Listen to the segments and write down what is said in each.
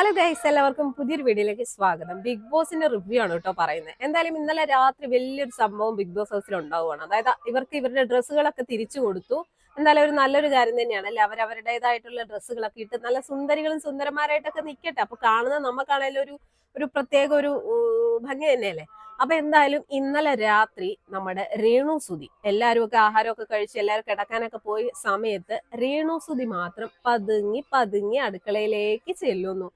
Hello guys എല്ലാവർക്കും പുതിയൊരു വീഡിയോയിലേക്ക് സ്വാഗതം. ബിഗ് ബോസിന്റെ റിവ്യൂ ആണ് കേട്ടോ പറയുന്നത്. എന്തായാലും ഇന്നലെ രാത്രി വലിയൊരു സംഭവം ബിഗ് ബോസ് ഹൗസിൽ ഉണ്ടാവുകയാണ്. അതായത് ഇവർക്ക് ഇവരുടെ ഡ്രസ്സുകളൊക്കെ തിരിച്ചു കൊടുത്തു. എന്തായാലും ഒരു നല്ലൊരു കാര്യം തന്നെയാണ്. അല്ലെ? അവർ അവരുടേതായിട്ടുള്ള ഡ്രസ്സുകളൊക്കെ ഇട്ട് നല്ല സുന്ദരികളും സുന്ദരന്മാരായിട്ടൊക്കെ നിൽക്കട്ടെ അപ്പൊ കാണുന്ന നമുക്കാണെങ്കിലും ഒരു ഒരു പ്രത്യേക ഒരു ഭംഗി തന്നെയല്ലേ? അപ്പൊ എന്തായാലും ഇന്നലെ രാത്രി നമ്മുടെ രേണു സുതി എല്ലാവരും ഒക്കെ ആഹാരമൊക്കെ കഴിച്ച് എല്ലാവരും കിടക്കാനൊക്കെ പോയി സമയത്ത് രേണു സുതി മാത്രം പതുങ്ങി പതുങ്ങി അടുക്കളയിലേക്ക് ചെല്ലുന്നു.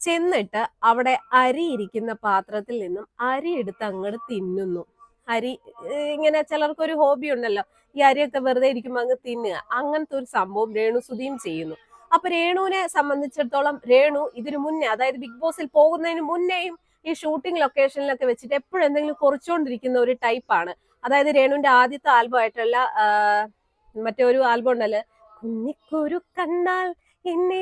ചെന്നിട്ട് അവിടെ അരി ഇരിക്കുന്ന പാത്രത്തിൽ നിന്നും അരി എടുത്ത് അങ്ങോട്ട് തിന്നുന്നു. അരി ഇങ്ങനെ ചിലർക്കൊരു ഹോബി ഉണ്ടല്ലോ. ഈ അരിയൊക്കെ വെറുതെ ഇരിക്കുമ്പോൾ അങ്ങ് തിന്നുക. അങ്ങനത്തെ ഒരു സംഭവം രേണുസുതിയും ചെയ്യുന്നു. അപ്പൊ രേണുവിനെ സംബന്ധിച്ചിടത്തോളം രേണു ഇതിനു മുന്നേ അതായത് ബിഗ് ബോസിൽ പോകുന്നതിന് മുന്നേയും ഈ ഷൂട്ടിംഗ് ലൊക്കേഷനിലൊക്കെ വെച്ചിട്ട് എപ്പോഴും എന്തെങ്കിലും കുറച്ചുകൊണ്ടിരിക്കുന്ന ഒരു ടൈപ്പാണ് അതായത് രേണുവിന്റെ ആദ്യത്തെ ആൽബം ആയിട്ടുള്ള മറ്റേ ഒരു ആൽബം ഉണ്ടല്ലോ. കുഞ്ഞിക്കുരു കണ്ണാൽ എന്നെ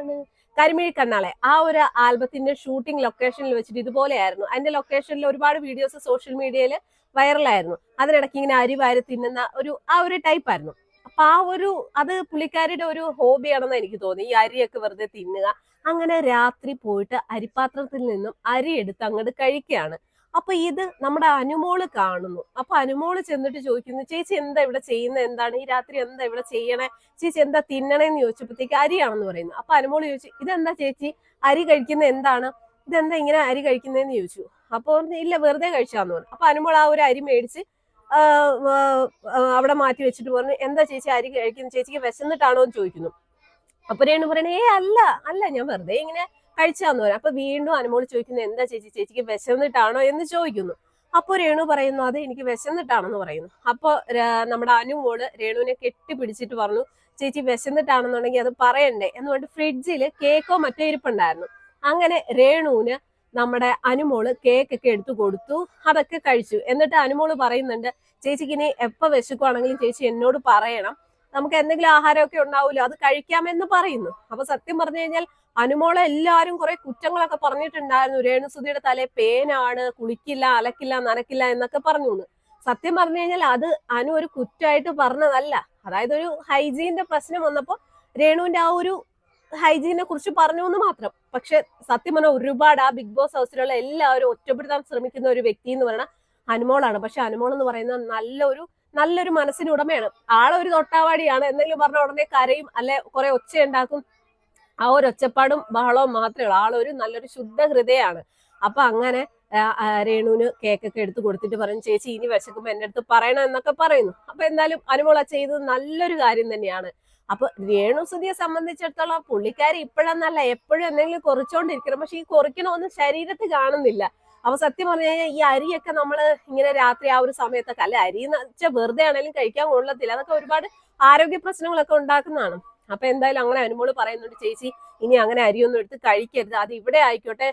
നോക്കിയിരുന്നവളാണ് കരിമിഴി കണ്ണാളെ. ആ ഒരു ആൽബത്തിന്റെ ഷൂട്ടിംഗ് ലൊക്കേഷനിൽ വെച്ചിട്ട് ഇതുപോലെയായിരുന്നു. അതിന്റെ ലൊക്കേഷനിൽ ഒരുപാട് വീഡിയോസ് സോഷ്യൽ മീഡിയയിൽ വൈറലായിരുന്നു അതിനിടയ്ക്ക് ഇങ്ങനെ അരി വാരി തിന്നുന്ന ഒരു ആ ഒരു ടൈപ്പ് ആയിരുന്നു. അപ്പൊ ആ ഒരു അത് പുള്ളിക്കാരിയുടെ ഒരു ഹോബിയാണെന്ന് എനിക്ക് തോന്നി. ഈ അരിയൊക്കെ വെറുതെ തിന്നുക. അങ്ങനെ രാത്രി പോയിട്ട് അരിപ്പാത്രത്തിൽ നിന്നും അരി എടുത്ത് അങ്ങോട്ട് കഴിക്കുകയാണ്. അപ്പൊ ഇത് നമ്മുടെ അനുമോൾ കാണുന്നു. അപ്പൊ അനുമോൾ ചെന്നിട്ട് ചോദിക്കുന്നു ചേച്ചി എന്താ ഇവിടെ ചെയ്യുന്നത് എന്താണ്? ഈ രാത്രി എന്താ ഇവിടെ ചെയ്യണേ? ചേച്ചി എന്താ തിന്നണേന്ന് ചോദിച്ചപ്പോഴത്തേക്ക് അരിയാണെന്ന് പറയുന്നു. അപ്പൊ അനുമോൾ ചോദിച്ചു ഇതെന്താ ചേച്ചി? അരി കഴിക്കുന്ന എന്താണ്? ഇതെന്താ ഇങ്ങനെ അരി കഴിക്കുന്നതെന്ന് ചോദിച്ചു. അപ്പൊ പറഞ്ഞു, ഇല്ല വെറുതെ കഴിച്ചാന്ന് പറഞ്ഞു. അപ്പൊ അനുമോൾ ആ ഒരു അരി മേടിച്ച് അവിടെ മാറ്റി വെച്ചിട്ട് പറഞ്ഞു എന്താ ചേച്ചി അരി കഴിക്കുന്നു? ചേച്ചിക്ക് വിശന്നിട്ടാണോ എന്ന് ചോദിക്കുന്നു. അപ്പൊ രേണു പറയണേ അല്ല അല്ല ഞാൻ വെറുതെ ഇങ്ങനെ കഴിച്ചാന്ന് പറയാം. അപ്പൊ വീണ്ടും അനുമോൾ ചോദിക്കുന്നു എന്താ ചേച്ചി? ചേച്ചിക്ക് വിശന്നിട്ടാണോ? എന്ന് ചോദിക്കുന്നു. അപ്പൊ രേണു പറയുന്നു അത് എനിക്ക് വിശന്നിട്ടാണെന്ന് പറയുന്നു. അപ്പൊ ര- നമ്മുടെ അനുമോൾ രേണുവിനെ കെട്ടിപ്പിടിച്ചിട്ട് പറഞ്ഞു ചേച്ചി വിശന്നിട്ടാണെന്നുണ്ടെങ്കിൽ അത് പറയണ്ടേ? എന്ന് പറഞ്ഞിട്ട് ഫ്രിഡ്ജിൽ കേക്കോ മറ്റോ ഇരിപ്പുണ്ടായിരുന്നു. അങ്ങനെ രേണുവിന് നമ്മുടെ അനുമോൾ കേക്ക് ഒക്കെ എടുത്തു കൊടുത്തു അതൊക്കെ കഴിച്ചു. എന്നിട്ട് അനുമോൾ പറയുന്നുണ്ട് ചേച്ചിക്ക് ഇനി എപ്പോ വിശക്കുവാണെങ്കിലും ചേച്ചി എന്നോട് പറയണം. നമുക്ക് എന്തെങ്കിലും ആഹാരമൊക്കെ ഉണ്ടാവുമല്ലോ അത് കഴിക്കാമെന്ന് പറയുന്നു. അപ്പൊ സത്യം പറഞ്ഞു കഴിഞ്ഞാൽ അനുമോളെ എല്ലാവരും കുറെ കുറ്റങ്ങളൊക്കെ പറഞ്ഞിട്ടുണ്ടായിരുന്നു. രേണുസുതിയുടെ തലേ പേനാണ് കുളിക്കില്ല അലക്കില്ല നനക്കില്ല എന്നൊക്കെ പറഞ്ഞു. സത്യം പറഞ്ഞു കഴിഞ്ഞാൽ അത് അനു ഒരു കുറ്റമായിട്ട് പറഞ്ഞതല്ല. അതായത് ഒരു ഹൈജീന്റെ പ്രശ്നം വന്നപ്പോ രേണുവിന്റെ ആ ഒരു ഹൈജീനെ കുറിച്ച് പറഞ്ഞു എന്ന് മാത്രം. പക്ഷെ സത്യം പറഞ്ഞാൽ ഒരുപാട് ആ ബിഗ് ബോസ് ഹൗസിലുള്ള എല്ലാവരും ഒറ്റപ്പെടുത്താൻ ശ്രമിക്കുന്ന ഒരു വ്യക്തി എന്ന് പറയുന്നത് അനുമോളാണ്. പക്ഷെ അനുമോൾ എന്ന് പറയുന്നത് നല്ലൊരു നല്ലൊരു മനസ്സിന് ഉടമയാണ്. ആളൊരു തൊട്ടാവാടിയാണ്. എന്തെങ്കിലും പറഞ്ഞ ഉടനെ കരയും അല്ലെ കുറെ ഒച്ച ഉണ്ടാക്കും ആ ഒരു ഒച്ചപ്പാടും ബഹളവും മാത്രമേ ഉള്ളൂ. ആളൊരു നല്ലൊരു ശുദ്ധ ഹൃദയമാണ് അപ്പൊ അങ്ങനെ രേണുവിന് കേക്കൊക്കെ എടുത്ത് കൊടുത്തിട്ട് പറയും ചേച്ചി ഇനി വിശക്കുമ്പോ എന്റെ അടുത്ത് പറയണം എന്നൊക്കെ പറയുന്നു. അപ്പൊ എന്തായാലും അനുമോള ചെയ്തത് നല്ലൊരു കാര്യം തന്നെയാണ്. അപ്പൊ രേണു സുധിയെ സംബന്ധിച്ചിടത്തോളം പുള്ളിക്കാരി ഇപ്പോഴെന്നല്ല എപ്പോഴും എന്തെങ്കിലും കുറിച്ചോണ്ടിരിക്കണം. പക്ഷെ ഈ കുറിക്കണമൊന്നും ശരീരത്തിൽ കാണുന്നില്ല. അപ്പൊ സത്യം പറഞ്ഞു കഴിഞ്ഞാൽ ഈ അരിയൊക്കെ നമ്മൾ ഇങ്ങനെ രാത്രി ആ ഒരു സമയത്തൊക്കെ അല്ലെ അരി എന്ന് വെച്ചാൽ വെറുതെ ആണെങ്കിലും കഴിക്കാൻ കൊള്ളത്തില്ല. അതൊക്കെ ഒരുപാട് ആരോഗ്യ പ്രശ്നങ്ങളൊക്കെ ഉണ്ടാക്കുന്നതാണ്. അപ്പൊ എന്തായാലും അങ്ങനെ അനുമോൾ പറയുന്നുണ്ട് ചേച്ചി ഇനി അങ്ങനെ അരിയൊന്നും എടുത്ത് കഴിക്കരുത്. അത് ഇവിടെ ആയിക്കോട്ടെ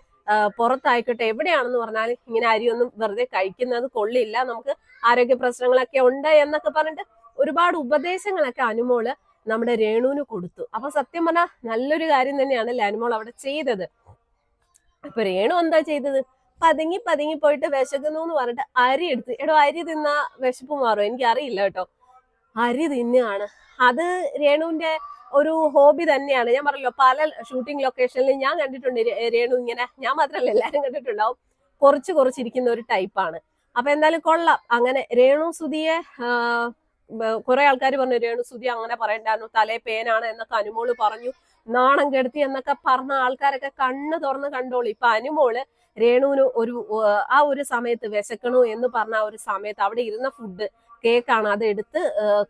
പുറത്തായിക്കോട്ടെ എവിടെയാണെന്ന് പറഞ്ഞാൽ ഇങ്ങനെ അരിയൊന്നും വെറുതെ കഴിക്കുന്നത് കൊള്ളില്ല. നമുക്ക് ആരോഗ്യ പ്രശ്നങ്ങളൊക്കെ ഉണ്ട് എന്നൊക്കെ പറഞ്ഞിട്ട് ഒരുപാട് ഉപദേശങ്ങളൊക്കെ അനുമോൾ നമ്മുടെ രേണുവിന് കൊടുത്തു. അപ്പൊ സത്യം പറഞ്ഞാൽ നല്ലൊരു കാര്യം തന്നെയാണ് അനുമോൾ അവിടെ ചെയ്തത്. അപ്പൊ രേണു എന്താ ചെയ്തത്? പതുങ്ങി പതുങ്ങി പോയിട്ട് വിശക്കുന്നു എന്ന് പറഞ്ഞിട്ട് അരി എടുത്ത് എടോ അരി തിന്ന വിശപ്പ് മാറും എനിക്ക് അറിയില്ല കേട്ടോ. അരി തിന്നുകയാണ് അത് രേണുവിന്റെ ഒരു ഹോബി തന്നെയാണ്. ഞാൻ പറഞ്ഞല്ലോ പല ഷൂട്ടിംഗ് ലൊക്കേഷനിൽ ഞാൻ കണ്ടിട്ടുണ്ട് രേണു ഇങ്ങനെ ഞാൻ മാത്രമല്ല എല്ലാരും കണ്ടിട്ടുണ്ടാവും. കുറച്ച് കുറച്ചിരിക്കുന്ന ഒരു ടൈപ്പാണ്. അപ്പൊ എന്തായാലും കൊള്ളാം. അങ്ങനെ രേണു സുധിയെ കുറെ ആൾക്കാർ പറഞ്ഞു രേണു സുധി അങ്ങനെ പറയണ്ടായിരുന്നു തലേ പേനാണ് എന്നൊക്കെ അനുമോൾ പറഞ്ഞു നാണം കെടുത്തി എന്നൊക്കെ പറഞ്ഞ ആൾക്കാരൊക്കെ കണ്ണ് തുറന്ന് കണ്ടോളൂ. ഇപ്പൊ അനുമോൾ രേണുവിന് ഒരു ആ ഒരു സമയത്ത് വിശക്കണു എന്ന് പറഞ്ഞ ആ ഒരു സമയത്ത് അവിടെ ഇരുന്ന ഫുഡ് കേക്കാണ് അത് എടുത്ത്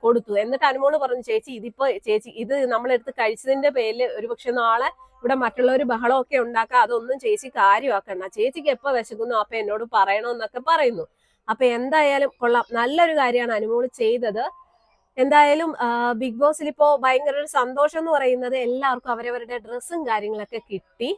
കൊടുത്തു. എന്നിട്ട് അനുമോൾ പറഞ്ഞു ചേച്ചി ഇതിപ്പോ ചേച്ചി ഇത് നമ്മളെടുത്ത് കഴിച്ചതിന്റെ പേരിൽ ഒരുപക്ഷെ നാളെ ഇവിടെ മറ്റുള്ളവർ ബഹളമൊക്കെ ഉണ്ടാക്കാം അതൊന്നും ചേച്ചി കാര്യമാക്കണ്ട. ചേച്ചിക്ക് എപ്പോ വിശക്കുന്നു അപ്പൊ എന്നോട് പറയണമെന്നൊക്കെ പറയുന്നു. അപ്പൊ എന്തായാലും കൊള്ളാം. നല്ലൊരു കാര്യമാണ് അനുമോൾ ചെയ്തത്. എന്തായാലും ബിഗ് ബോസിൽ ഇപ്പോ ഭയങ്കര ഒരു സന്തോഷം എന്ന് പറയുന്നത് എല്ലാവർക്കും അവരവരുടെ ഡ്രസ്സും കാര്യങ്ങളൊക്കെ കിട്ടി.